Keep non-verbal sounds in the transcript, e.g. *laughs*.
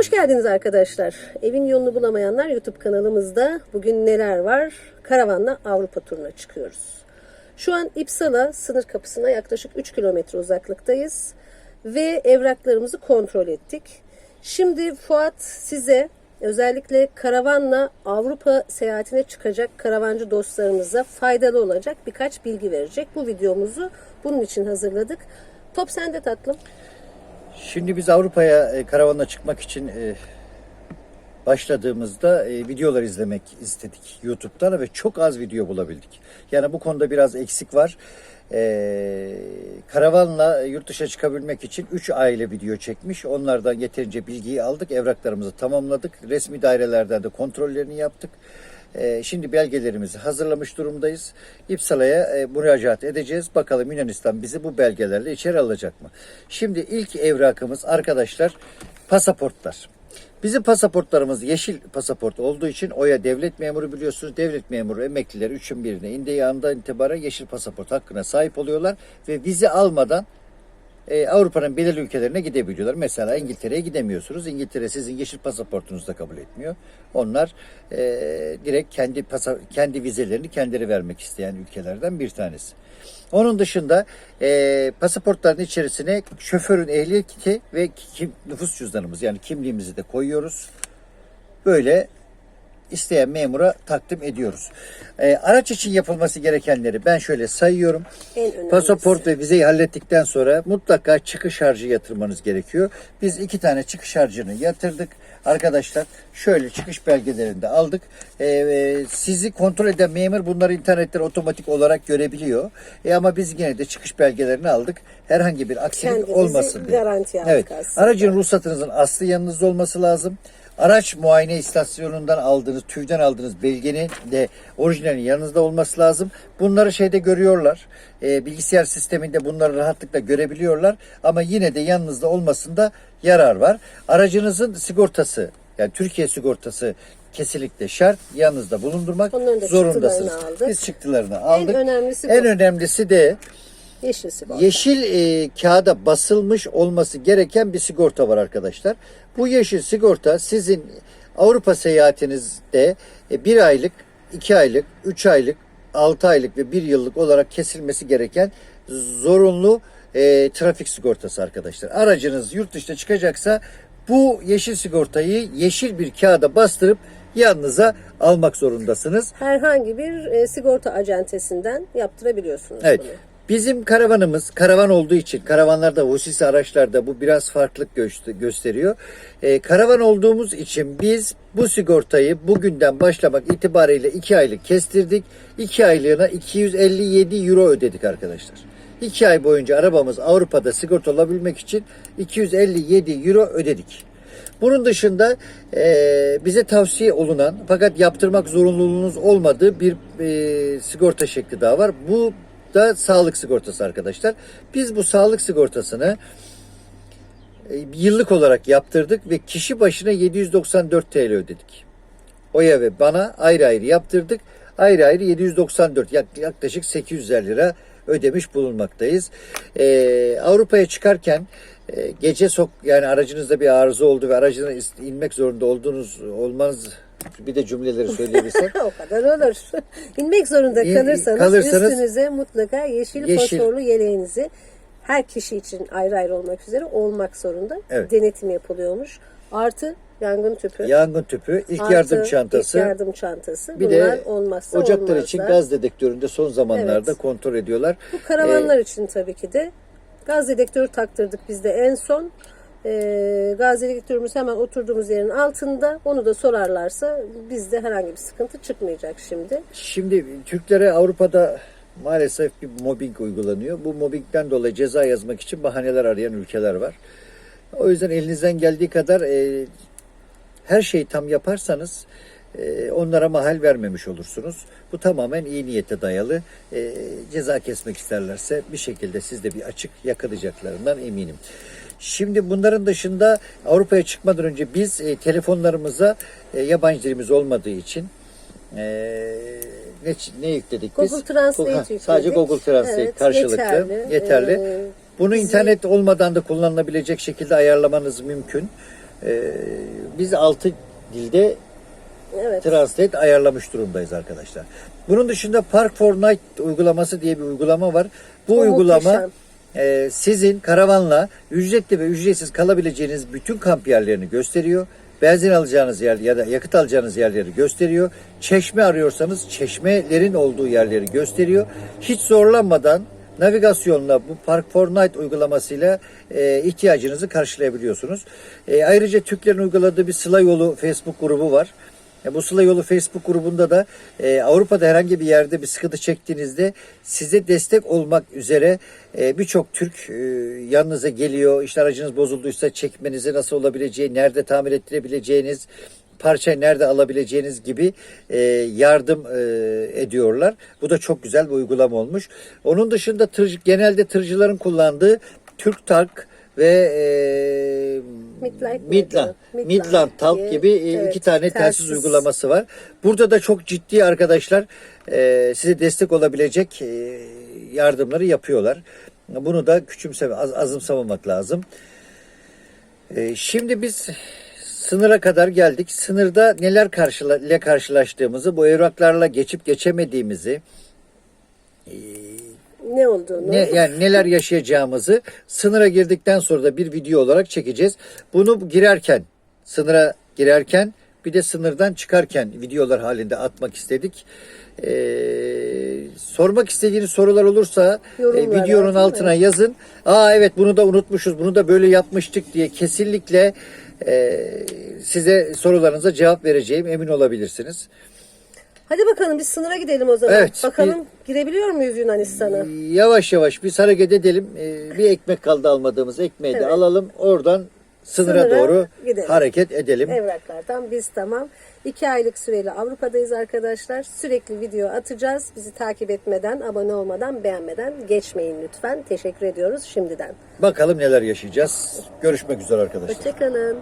Hoş geldiniz arkadaşlar. Evin yolunu bulamayanlar YouTube kanalımızda. Bugün neler var? Karavanla Avrupa turuna çıkıyoruz. Şu an İpsala sınır kapısına yaklaşık 3 kilometre uzaklıktayız. Ve evraklarımızı kontrol ettik. Şimdi Fuat size özellikle karavanla Avrupa seyahatine çıkacak karavancı dostlarımıza faydalı olacak birkaç bilgi verecek. Bu videomuzu bunun için hazırladık. Top sende tatlım. Şimdi biz Avrupa'ya e, karavanla çıkmak için e, başladığımızda e, videolar izlemek istedik YouTube'dan ve çok az video bulabildik. Yani bu konuda biraz eksik var. Karavanla yurt dışına çıkabilmek için 3 aile video çekmiş. Onlardan yeterince bilgiyi aldık, evraklarımızı tamamladık. Resmi dairelerden de kontrollerini yaptık. E, Şimdi belgelerimizi hazırlamış durumdayız. İpsala'ya e, müracaat edeceğiz. Bakalım Yunanistan bizi bu belgelerle içeri alacak mı? Şimdi ilk evrakımız arkadaşlar pasaportlar. Bizim pasaportlarımız yeşil pasaport olduğu için OYA devlet memuru biliyorsunuz. Devlet memuru emekliler üçün birine indiği andan itibaren yeşil pasaport hakkına sahip oluyorlar ve vize almadan e, Avrupa'nın belirli ülkelerine gidebiliyorlar. Mesela İngiltere'ye gidemiyorsunuz. İngiltere sizin yeşil pasaportunuzu da kabul etmiyor. Onlar e, direkt kendi pasa, kendi vizelerini kendileri vermek isteyen ülkelerden bir tanesi. Onun dışında e, pasaportların içerisine şoförün ehliyeti ve kim, nüfus cüzdanımız yani kimliğimizi de koyuyoruz. Böyle isteyen memura takdim ediyoruz. E, araç için yapılması gerekenleri ben şöyle sayıyorum. Pasaport ve vizeyi hallettikten sonra mutlaka çıkış harcı yatırmanız gerekiyor. Biz iki tane çıkış harcını yatırdık. Arkadaşlar şöyle çıkış belgelerini de aldık. E, sizi kontrol eden memur bunları internetten otomatik olarak görebiliyor. E, ama biz yine de çıkış belgelerini aldık. Herhangi bir aksilik Kendinizi olmasın diye. garantiye aldık Evet. aslında. Aracın ruhsatınızın aslı yanınızda olması lazım. Araç muayene istasyonundan aldığınız, TÜV'den aldığınız belgenin de orijinalin yanınızda olması lazım. Bunları şeyde görüyorlar. e, bilgisayar sisteminde bunları rahatlıkla görebiliyorlar. Ama yine de yanınızda olmasında yarar var. Aracınızın sigortası, yani Türkiye sigortası kesinlikle şart. Yanınızda bulundurmak zorundasınız. Biz çıktılarını aldık. önemlisi bu. En önemlisi de Yeşil sigorta. Yeşil e, kağıda basılmış olması gereken bir sigorta var arkadaşlar. Bu yeşil sigorta sizin Avrupa seyahatinizde e, bir aylık, iki aylık, üç aylık, altı aylık ve bir yıllık olarak kesilmesi gereken zorunlu e, trafik sigortası arkadaşlar. Aracınız yurt dışına çıkacaksa bu yeşil sigortayı yeşil bir kağıda bastırıp yanınıza almak zorundasınız. Herhangi bir e, sigorta acentesinden yaptırabiliyorsunuz Evet. bunu. Bizim karavanımız karavan olduğu için karavanlarda hususi araçlarda bu biraz farklılık göster- gösteriyor. Ee, karavan olduğumuz için biz bu sigortayı bugünden başlamak itibariyle 2 aylık kestirdik. 2 aylığına 257 euro ödedik arkadaşlar. 2 ay boyunca arabamız Avrupa'da sigorta olabilmek için 257 euro ödedik. Bunun dışında e, bize tavsiye olunan fakat yaptırmak zorunluluğunuz olmadığı bir e, sigorta şekli daha var. Bu da sağlık sigortası arkadaşlar. Biz bu sağlık sigortasını e, yıllık olarak yaptırdık ve kişi başına 794 TL ödedik. Oya ve bana ayrı ayrı yaptırdık. Ayrı ayrı 794 yak- yaklaşık 800 lira ödemiş bulunmaktayız. Ee, Avrupa'ya çıkarken e, gece sok yani aracınızda bir arıza oldu ve aracına inmek zorunda olduğunuz olmanız bir de cümleleri söyleyebilsek. *laughs* o kadar olur. İnmek zorunda kalırsanız, kalırsanız- üstünüze mutlaka yeşil, Yeşil. fosforlu yeleğinizi her kişi için ayrı ayrı olmak üzere olmak zorunda. Evet. Denetim yapılıyormuş. Artı yangın tüpü. Yangın tüpü, ilk artı yardım çantası. ilk yardım çantası. Bir Bunlar de olmazsa ocaklar olmazlar. için gaz dedektöründe son zamanlarda Evet. kontrol ediyorlar. Bu karavanlar Ee, için tabii ki de gaz dedektörü taktırdık biz de en son. Ee, gaz dedektörümüz hemen oturduğumuz yerin altında. Onu da sorarlarsa bizde herhangi bir sıkıntı çıkmayacak şimdi. Şimdi Türklere Avrupa'da maalesef bir mobbing uygulanıyor. Bu mobbingden dolayı ceza yazmak için bahaneler arayan ülkeler var. O yüzden elinizden geldiği kadar e, her şeyi tam yaparsanız e, onlara mahal vermemiş olursunuz. Bu tamamen iyi niyete dayalı. E, ceza kesmek isterlerse bir şekilde sizde bir açık yakalayacaklarından eminim. Şimdi bunların dışında Avrupa'ya çıkmadan önce biz e, telefonlarımıza e, yabancı dilimiz olmadığı için e, ne, ne yükledik biz? Google Translate Ha, yükledik. Sadece Google Translate Evet, karşılıklı yeterli. yeterli. Ee, Bunu internet olmadan da kullanılabilecek şekilde ayarlamanız mümkün. e, biz altı dilde Evet. Translate ayarlamış durumdayız arkadaşlar. Bunun dışında Park for Night uygulaması diye bir uygulama var. Bu O uygulama muhteşem. E, sizin karavanla ücretli ve ücretsiz kalabileceğiniz bütün kamp yerlerini gösteriyor. Benzin alacağınız yer ya da yakıt alacağınız yerleri gösteriyor. Çeşme arıyorsanız çeşmelerin olduğu yerleri gösteriyor. Hiç zorlanmadan navigasyonla bu Park for Night uygulamasıyla e, ihtiyacınızı karşılayabiliyorsunuz. E, ayrıca Türklerin uyguladığı bir Sıla Yolu Facebook grubu var. E, Bu Sıla Yolu Facebook grubunda da e, Avrupa'da herhangi bir yerde bir sıkıntı çektiğinizde size destek olmak üzere e, birçok Türk e, yanınıza geliyor. İşte aracınız bozulduysa çekmenize nasıl olabileceği, nerede tamir ettirebileceğiniz, parça nerede alabileceğiniz gibi e, yardım e, ediyorlar. Bu da çok güzel bir uygulama olmuş. Onun dışında tır, genelde tırcıların kullandığı Türk Talk ve e, Midlight Midland? Midland, Talk diye, gibi e, evet, iki tane telsiz, telsiz. uygulaması var. Burada da çok ciddi arkadaşlar e, size destek olabilecek e, yardımları yapıyorlar. Bunu da küçümseme, az, azımsamamak lazım. E, şimdi biz sınıra kadar geldik. Sınırda neler karşıla, ile karşılaştığımızı, bu evraklarla geçip geçemediğimizi, Ne olduğunu. ne, yani neler yaşayacağımızı sınıra girdikten sonra da bir video olarak çekeceğiz. Bunu girerken, sınıra girerken bir de sınırdan çıkarken videolar halinde atmak istedik. Ee, sormak istediğiniz sorular olursa e, videonun değil mi? altına yazın. Aa evet bunu da unutmuşuz, bunu da böyle yapmıştık diye kesinlikle e, size sorularınıza cevap vereceğim emin olabilirsiniz. Hadi bakalım biz sınıra gidelim o zaman. Evet, Bakalım girebiliyor muyuz Yunanistan'a? Yavaş yavaş biz hareket edelim. Ee, Bir ekmek kaldı almadığımız ekmeği de Evet. alalım. Oradan sınıra, Sınıra doğru gidelim. hareket edelim. Evraklardan biz tamam. İki aylık süreli Avrupa'dayız arkadaşlar. Sürekli video atacağız. Bizi takip etmeden, abone olmadan, beğenmeden geçmeyin lütfen. Teşekkür ediyoruz şimdiden. Bakalım neler yaşayacağız. Görüşmek üzere arkadaşlar. Hoşçakalın.